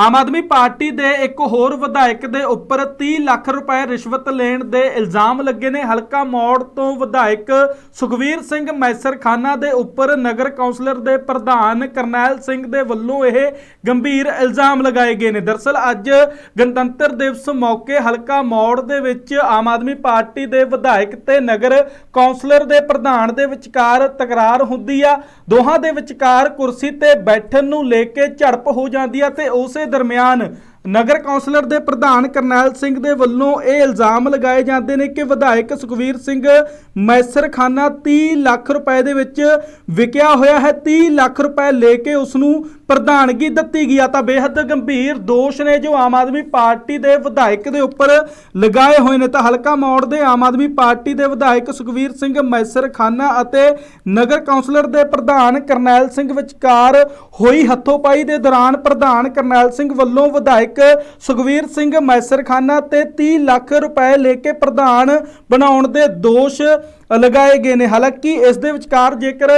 Aam Aadmi party ਦੇ ਇੱਕ ਹੋਰ ਵਿਧਾਇਕ ਦੇ ਉੱਪਰ 30 ਲੱਖ ਰੁਪਏ ਰਿਸ਼ਵਤ ਲੈਣ ਦੇ ਇਲਜ਼ਾਮ ਲੱਗੇ ਨੇ। ਹਲਕਾ ਮੌੜ ਤੋਂ ਵਿਧਾਇਕ ਸੁਖਵੀਰ ਸਿੰਘ ਮੈਸਰਖਾਨਾ ਦੇ ਉੱਪਰ ਨਗਰ ਕੌਂਸਲਰ ਦੇ ਪ੍ਰਧਾਨ ਕਰਨੈਲ ਸਿੰਘ ਦੇ ਵੱਲੋਂ ਇਹ ਗੰਭੀਰ ਇਲਜ਼ਾਮ ਲਗਾਏ ਗਏ ਨੇ। ਦਰਸਲ ਅੱਜ ਗਣਤੰਤਰ ਦਿਵਸ ਮੌਕੇ ਹਲਕਾ ਮੌੜ ਦੇ ਵਿੱਚ ਆਮ ਆਦਮੀ ਪਾਰਟੀ ਦੇ ਵਿਧਾਇਕ ਤੇ ਨਗਰ ਕੌਂਸਲਰ ਦੇ ਪ੍ਰਧਾਨ ਦੇ ਵਿਚਕਾਰ ਤਕਰਾਰ ਹੁੰਦੀ ਆ। ਦੋਹਾਂ ਦੇ ਵਿਚਕਾਰ ਕੁਰਸੀ ਤੇ ਬੈਠਣ ਨੂੰ ਲੈ ਕੇ ਝੜਪ ਹੋ ਜਾਂਦੀ ਆ ਤੇ ਉਸੇ ਦਰਮਿਆਨ ਨਗਰ ਕੌਂਸਲਰ ਦੇ ਪ੍ਰਧਾਨ ਕਰਨੈਲ ਸਿੰਘ ਦੇ ਵੱਲੋਂ ਇਹ ਇਲਜ਼ਾਮ ਲਗਾਏ ਜਾਂਦੇ ਨੇ ਕਿ ਵਿਧਾਇਕ ਸੁਖਵੀਰ ਸਿੰਘ ਮੈਸਰਖਾਨਾ 30 ਲੱਖ ਰੁਪਏ ਦੇ ਵਿੱਚ ਵਿਕਿਆ ਹੋਇਆ ਹੈ। 30 ਲੱਖ ਰੁਪਏ ਲੈ ਕੇ ਉਸ ਨੂੰ ਪ੍ਰਧਾਨਗੀ ਦਿੱਤੀ ਗਈ ਆ। ਤਾਂ ਬੇहद ਗੰਭੀਰ ਦੋਸ਼ ਨੇ ਜੋ ਆਮ ਆਦਮੀ ਪਾਰਟੀ ਦੇ ਵਿਧਾਇਕ ਦੇ ਉੱਪਰ ਲਗਾਏ ਹੋਏ ਨੇ। ਤਾਂ ਹਲਕਾ ਮੌੜ ਦੇ ਆਮ ਆਦਮੀ ਪਾਰਟੀ ਦੇ ਵਿਧਾਇਕ ਸੁਖਵੀਰ ਸਿੰਘ ਮੈਸਰਖਾਨਾ ਅਤੇ ਨਗਰ ਕੌਂਸਲਰ ਦੇ ਪ੍ਰਧਾਨ ਕਰਨੈਲ ਸਿੰਘ ਵਿਚਕਾਰ ਹੋਈ ਹੱਥੋਪਾਈ ਦੇ ਦੌਰਾਨ ਪ੍ਰਧਾਨ ਕਰਨੈਲ ਸਿੰਘ ਵੱਲੋਂ ਵਿਧਾਇਕ ਸੁਖਵੀਰ ਸਿੰਘ ਮੈਸਰਖਾਨਾ ਤੇ 30 ਲੱਖ ਰੁਪਏ ਲੈ ਕੇ ਪ੍ਰਧਾਨ ਬਣਾਉਣ ਦੇ ਦੋਸ਼ ਲਗਾਏ ਗਏ ਨੇ। ਹਾਲਾਂਕਿ ਇਸ ਦੇ ਵਿਚਕਾਰ ਜੇਕਰ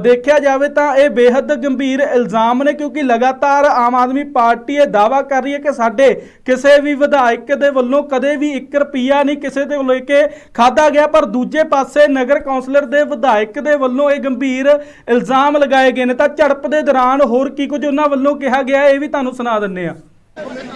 ਦੇਖਿਆ ਜਾਵੇ ਤਾਂ ਇਹ ਬੇहद ਗੰਭੀਰ ਇਲਜ਼ਾਮ ਨੇ ਕਿਉਂਕਿ ਲਗਾਤਾਰ ਆਮ ਆਦਮੀ ਪਾਰਟੀ ਇਹ ਦਾਵਾ ਕਰ ਰਹੀ ਹੈ ਕਿ ਸਾਡੇ ਕਿਸੇ ਵੀ ਵਿਧਾਇਕ ਦੇ ਵੱਲੋਂ ਕਦੇ ਵੀ 1 ਰੁਪਿਆ ਨਹੀਂ ਕਿਸੇ ਦੇ ਲੈ ਕੇ ਖਾਦਾ ਗਿਆ, ਪਰ ਦੂਜੇ ਪਾਸੇ ਨਗਰ ਕੌਂਸਲਰ ਦੇ ਵਿਧਾਇਕ ਦੇ ਵੱਲੋਂ ਇਹ ਗੰਭੀਰ ਇਲਜ਼ਾਮ ਲਗਾਏ ਗਏ ਨੇ। ਤਾਂ ਝੜਪ ਦੇ ਦੌਰਾਨ ਹੋਰ ਕੀ ਕੁਝ ਉਹਨਾਂ ਵੱਲੋਂ ਕਿਹਾ ਗਿਆ, ਇਹ ਵੀ ਤੁਹਾਨੂੰ ਸੁਣਾ ਦਿੰਨੇ ਆ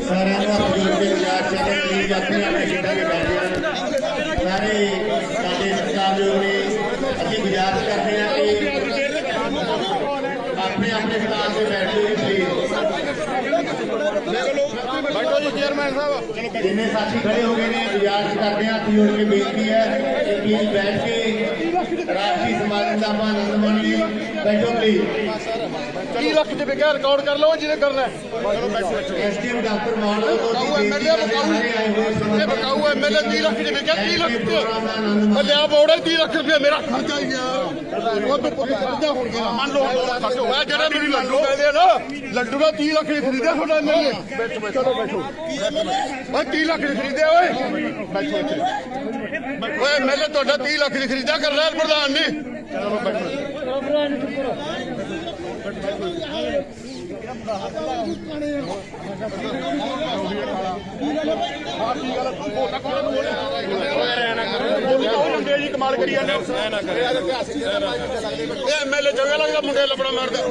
ਸਾਰਿਆਂ ਨੂੰ ਹੱਥ ਜੋੜ ਕੇ ਵਿਚਾਰ ਚੱਲੇ ਪਲੀਜ਼ ਆਪਣੀ ਆਪਣੀ ਸੀਟਾਂ ਤੇ ਬੈਠ ਸਾਰੇ ਸਾਡੇ ਸਤਿਕਾਰਯੋਗ ਨੇ ਅਸੀਂ ਗੁਜ਼ਾਰਿਸ਼ ਕਰਦੇ ਹਾਂ ਕਿ ਆਪਣੇ ਆਪਣੇ ਸਥਾਨ ਤੇ ਬੈਠ ਜਾਓ ਜੀ ਪਲੀਜ਼ ਬੈਠੋ ਜੀ ਚੇਅਰਮੈਨ ਸਾਹਿਬ ਜਿੰਨੇ ਸਾਥੀ ਖੜੇ ਹੋ ਗਏ ਨੇ ਗੁਜ਼ਾਰਿਸ਼ ਕਰਦੇ ਹਾਂ ਹੱਥ ਜੋੜ ਕੇ ਬੇਨਤੀ ਹੈ ਕਿ ਪਲੀਜ਼ ਬੈਠ ਕੇ ਰਾਸ਼ਟਰੀ ਸਮਾਗਮ ਦਾ ਆਪਾਂ ਆਨੰਦ ਮਾਣੀਏ ਬੈਠੋ ਪਲੀਜ਼ 30 ਲੱਖ ਦੇ ਵਿਕਿਆ ਰਿਕਾਰਡ ਕਰ ਲਓ ਜਿਹਨੇ ਕਰਨਾ ਐਸਟੀਐਮ ਡਾਕਟਰ ਮਾਨ ਤੋਂ ਬਕਾਊ ਐਮਐਲਏ ਹੋਏ ਇਹ ਬਕਾਊ ਐਮਐਲਏ 30 ਲੱਖ ਦੇ ਵਿਕਿਆ 30 ਲੱਖ ਉਹ ਲਿਆ ਬੋੜਾ 30 ਲੱਖ ਰੁਪਏ ਮੇਰਾ ਖਰਚਾ ਹੀ ਆ। ਉਹ ਤੇ ਪੁੱਤ ਖਰਚਾ ਹੋਣ ਗਿਆ। ਮੰਨ ਲਓ ਖਰਚੋ ਹੈ ਜਿਹੜੇ ਮੈਨੂੰ ਲੱਡੂ ਕਹਿੰਦੇ ਆ ਨਾ ਲੱਡੂ ਦਾ 30 ਲੱਖ ਦੇ ਖਰੀਦਿਆ ਤੁਹਾਡਾ ਐਮਐਲਏ। ਬੈਠੋ ਬੈਠੋ। ਚਲੋ ਬੈਠੋ। ਓਏ 30 ਲੱਖ ਦੇ ਖਰੀਦਿਆ ਓਏ। ਬੈਠੋ ਇੱਥੇ ਓਏ ਐਮਐਲਏ ਤੁਹਾਡਾ 30 ਲੱਖ ਦੇ ਖਰੀਦਿਆ ਕਰਨੈਲ ਪ੍ਰਧਾਨ ਨੇ ਚਲੋ ਬੈਠੋ। ਕਮਾਲ ਕਰੀ ਜਾਂਦੇ ਇਹ ਐਮਐਲਏ ਜਗ੍ਹਾ ਲੱਗਦਾ ਮੁੰਡੇ ਲੱਭੜਾ ਮਾਰਦਾ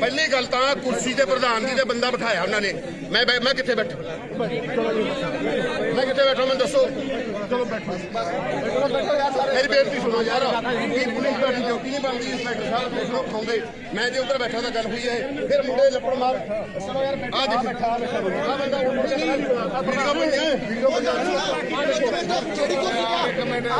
ਪਹਿਲੀ ਗੱਲ ਤਾਂ ਕੁਰਸੀ ਤੇ ਪ੍ਰਧਾਨ ਜੀ ਦੇ ਬੰਦਾ ਬਿਠਾਇਆ ਉਹਨਾਂ ਨੇ ਮੈਂ ਮੈਂ ਕਿੱਥੇ ਬੈਠਾ? ਮੈਂ ਕਿੱਥੇ ਬੈਠਾ? ਮੈਨੂੰ ਦੱਸੋ। ਚਲੋ ਬੈਠੋ ਮੇਰੀ ਬੇਨਤੀ ਸੁਣੋ ਯਾਰ ਕੀ ਪੁਲਿਸ ਬੈਠੀ ਡਿਊਟੀ ਨਹੀਂ ਬਣਦੀ ਇੰਸਪੈਕਟਰ ਸਾਹਿਬ ਦੇਖ ਲਓ ਖਾਉਂਦੇ ਮੈਂ ਜੇ ਉੱਧਰ ਬੈਠਾ ਤਾਂ ਗੱਲ ਹੋਈ ਹੈ ਫਿਰ ਮੁੰਡੇ ਲੱਪੜ ਮਾਰ ਆ ਦੇਖ ਬੈਠਾ ਆ ਬੰਦਾ ਉੱਠ ਨਹੀਂ ਵੀਡੀਓ ਬਣਿਆ ਵੀਡੀਓ ਐਮਐਲਏ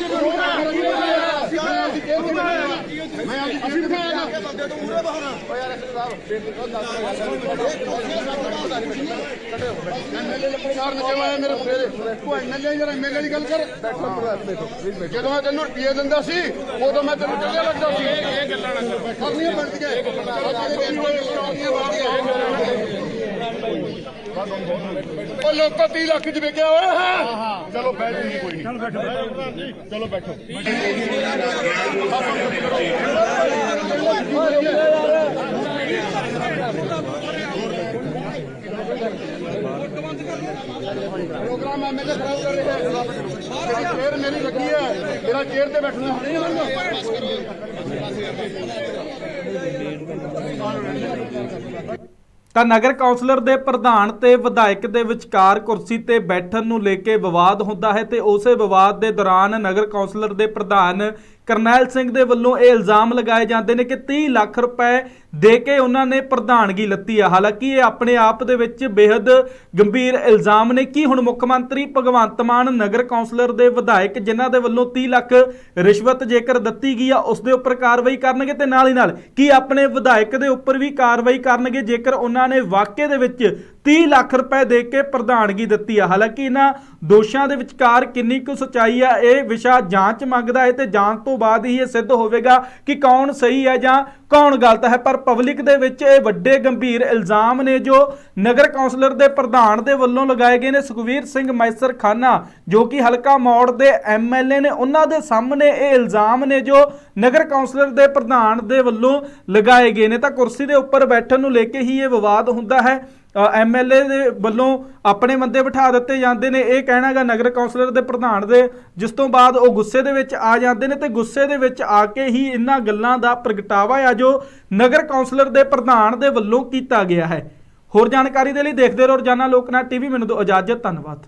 ਲੱਪੜ ਮਾਰਨ ਕਿਉਂ ਆਇਆ ਮੇਰੇ ਮੁੰਡੇ ਦੇ। ਤੂੰ ਐਮਐਲਏ ਯਾਰ ਐਮਐਲਏ ਦੀ ਗੱਲ ਕਰ। ਜਦੋਂ ਮੈਂ ਤੈਨੂੰ ਰੁਪਈਏ ਦਿੰਦਾ ਸੀ ਉਦੋਂ ਮੈਂ ਤੈਨੂੰ ਚੰਗਾ ਲੱਗਦਾ ਸੀ। ਇਹ ਗੱਲਾਂ ਨਾ ਕਰ। ਕਰਨੀਆਂ ਬਣਦੀਆਂ ਉਹ ਲੋਕੋ 30 ਲੱਖ ਚ ਵਿਕਿਆ ਹੋਇਆ ਹੈ ਚਲੋ ਬੈਠ ਜੀ ਕੋਈ ਚਲੋ ਬੈਠੋ ਚਲੋ ਬੈਠੋ ਪ੍ਰੋਗਰਾਮ ਐਮਐਲਏ ਖਰਾਬ ਕਰ ਰਿਹਾ ਹੈ ਮੇਰੀ ਚੇਅਰ ਮੇਰੀ ਲੱਗੀ ਹੈ ਮੇਰਾ ਚੇਅਰ ਤੇ ਬੈਠਣਾ ਨਹੀਂ ਤਾਂ ਨਗਰ ਕੌਂਸਲਰ ਦੇ ਪ੍ਰਧਾਨ ਤੇ ਵਿਧਾਇਕ ਦੇ ਵਿਚਕਾਰ ਕੁਰਸੀ ਤੇ ਬੈਠਣ ਨੂੰ ਲੈ ਕੇ ਵਿਵਾਦ ਹੁੰਦਾ ਹੈ ਤੇ ਉਸੇ ਵਿਵਾਦ ਦੇ ਦੌਰਾਨ ਨਗਰ ਕੌਂਸਲਰ ਦੇ ਪ੍ਰਧਾਨ ਕਰਨੈਲ ਸਿੰਘ ਦੇ ਵੱਲੋਂ ਇਹ ਇਲਜ਼ਾਮ ਲਗਾਏ ਜਾਂਦੇ ਨੇ ਕਿ 30 ਲੱਖ ਰੁਪਏ ਦੇ ਕੇ ਉਹਨਾਂ ਨੇ ਪ੍ਰਧਾਨਗੀ ਲੱਤੀ ਆ। ਹਾਲਾਂਕਿ ਇਹ ਆਪਣੇ ਆਪ ਦੇ ਵਿੱਚ ਬੇहद ਗੰਭੀਰ ਇਲਜ਼ਾਮ ਨੇ। ਕਿ ਹੁਣ ਮੁੱਖ ਮੰਤਰੀ ਭਗਵੰਤ ਮਾਨ ਨਗਰ ਕੌਂਸਲਰ ਦੇ ਵਿਧਾਇਕ ਜਿਨ੍ਹਾਂ ਦੇ ਵੱਲੋਂ 30 ਲੱਖ ਰਿਸ਼ਵਤ ਜੇਕਰ ਦਿੱਤੀ ਗਈ ਆ, ਉਸ ਦੇ ਉੱਪਰ ਕਾਰਵਾਈ ਕਰਨਗੇ ਤੇ ਨਾਲ ਹੀ ਨਾਲ ਕੀ ਆਪਣੇ ਵਿਧਾਇਕ ਦੇ ਉੱਪਰ ਵੀ ਕਾਰਵਾਈ ਕਰਨਗੇ ਜੇਕਰ ਉਹਨਾਂ ਨੇ ਵਾਕਿਆ ਦੇ ਵਿੱਚ 30 ਲੱਖ ਰੁਪਏ ਦੇ ਕੇ ਪ੍ਰਧਾਨਗੀ ਦਿੱਤੀ ਆ। ਹਾਲਾਂਕਿ ਇਹਨਾਂ ਦੋਸ਼ਾਂ ਦੇ ਵਿਚਕਾਰ ਕਿੰਨੀ ਕੁ ਸਚਾਈ ਆ, ਇਹ ਵਿਸ਼ਾ ਜਾਂਚ ਮੰਗਦਾ ਹੈ ਤੇ ਜਾਂਚ ਤੋਂ ਤੋਂ ਬਾਅਦ ਹੀ ਇਹ ਸਿੱਧ ਹੋਵੇਗਾ ਕਿ ਕੌਣ ਸਹੀ ਹੈ ਜਾਂ ਕੌਣ ਗਲਤ ਹੈ। ਪਰ ਪਬਲਿਕ ਦੇ ਵਿੱਚ ਇਹ ਵੱਡੇ ਗੰਭੀਰ ਇਲਜ਼ਾਮ ਨੇ ਜੋ ਨਗਰ ਕੌਂਸਲਰ ਦੇ ਪ੍ਰਧਾਨ ਦੇ ਵੱਲੋਂ ਲਗਾਏ ਗਏ ਨੇ। ਸੁਖਵੀਰ ਸਿੰਘ ਮੈਸਰ ਖਾਨਾ ਜੋ ਕਿ ਹਲਕਾ ਮੌੜ ਦੇ ਐਮਐਲਏ ਨੇ, ਉਹਨਾਂ ਦੇ ਸਾਹਮਣੇ ਇਹ ਇਲਜ਼ਾਮ ਨੇ ਜੋ ਨਗਰ ਕੌਂਸਲਰ ਦੇ ਪ੍ਰਧਾਨ ਦੇ ਵੱਲੋਂ ਲਗਾਏ ਗਏ ਨੇ। ਤਾਂ ਕੁਰਸੀ ਦੇ ਉੱਪਰ ਬੈਠਣ ਨੂੰ ਲੈ ਕੇ ਹੀ ਇਹ ਵਿਵਾਦ ਹੁੰਦਾ ਹੈ। ਐਮਐਲਏ ਦੇ ਵੱਲੋਂ ਆਪਣੇ ਬੰਦੇ ਬਿਠਾ ਦਿੱਤੇ ਜਾਂਦੇ ਨੇ। ਇਹ ਕਹਿਣਾਗਾ ਨਗਰ ਕੌਂਸਲਰ ਦੇ ਪ੍ਰਧਾਨ ਦੇ, ਜਿਸ ਤੋਂ ਬਾਅਦ ਉਹ ਗੁੱਸੇ ਦੇ ਵਿੱਚ ਆ ਜਾਂਦੇ ਨੇ ਤੇ ਗੁੱਸੇ ਦੇ ਵਿੱਚ ਆ ਕੇ ਹੀ ਇਹਨਾਂ ਗੱਲਾਂ ਦਾ ਪ੍ਰਗਟਾਵਾ ਆ ਜੋ ਨਗਰ ਕੌਂਸਲਰ ਦੇ ਪ੍ਰਧਾਨ ਦੇ ਵੱਲੋਂ ਕੀਤਾ ਗਿਆ ਹੈ। ਹੋਰ ਜਾਣਕਾਰੀ ਦੇ ਲਈ ਦੇਖਦੇ ਰਹੋ ਰੋਜ਼ਾਨਾ ਲੋਕਨਾਥ ਟੀਵੀ। ਮੈਨੂੰ ਦਿਓ ਇਜਾਜ਼ਤ, ਧੰਨਵਾਦ।